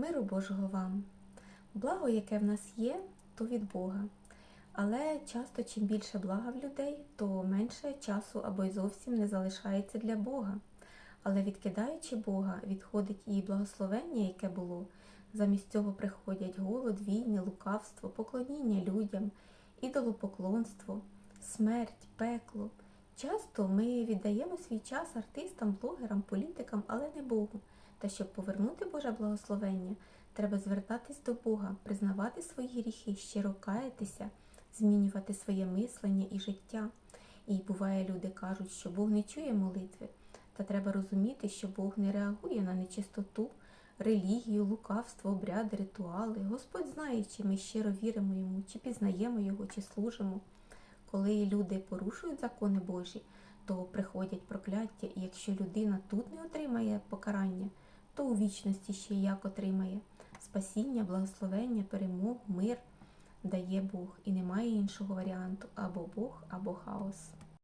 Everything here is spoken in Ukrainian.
Миру Божого вам. Благо, яке в нас є, то від Бога. Але часто, чим більше блага в людей, то менше часу або й зовсім не залишається для Бога. Але відкидаючи Бога, відходить і благословення, яке було. Замість цього приходять голод, війни, лукавство, поклоніння людям, ідолопоклонство, смерть, пекло. Часто ми віддаємо свій час артистам, блогерам, політикам, але не Богу. Та щоб повернути Боже благословення, треба звертатись до Бога, признавати свої гріхи, щиро каятися, змінювати своє мислення і життя. І буває, люди кажуть, що Бог не чує молитви. Та треба розуміти, що Бог не реагує на нечистоту, релігію, лукавство, обряди, ритуали. Господь знає, чи ми щиро віримо йому, чи пізнаємо його, чи служимо. Коли люди порушують закони Божі, то приходять прокляття, і якщо людина тут не отримає покарання, то у вічності ще як отримає. Спасіння, благословення, перемогу, мир дає Бог, і немає іншого варіанту. Або Бог, або хаос.